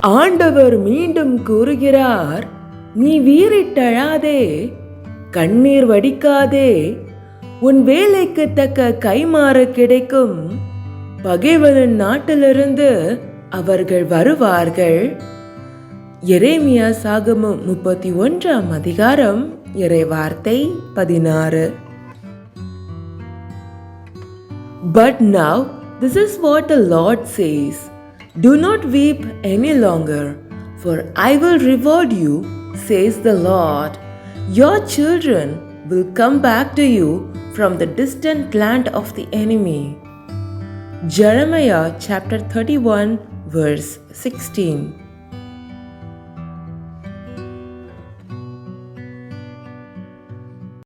ஆண்டவர் மீண்டும் கூறுகிறார் நீ வீறிட்டழாதே கண்ணீர் வடிக்காதே உன் வேலைக்கு தக்க கைமாறு கிடைக்கும். பகைவனின் நாட்டிலிருந்து அவர்கள் வருவார்கள். எரேமியா சாகமம் முப்பத்தி ஒன்றாம் அதிகாரம் இறை வார்த்தை பதினாறு. But now this is what uh Lord says. Do not weep any longer, for I will reward you, says the Lord. Your children will come back to you from the distant land of the enemy. Jeremiah chapter 31, verse 16.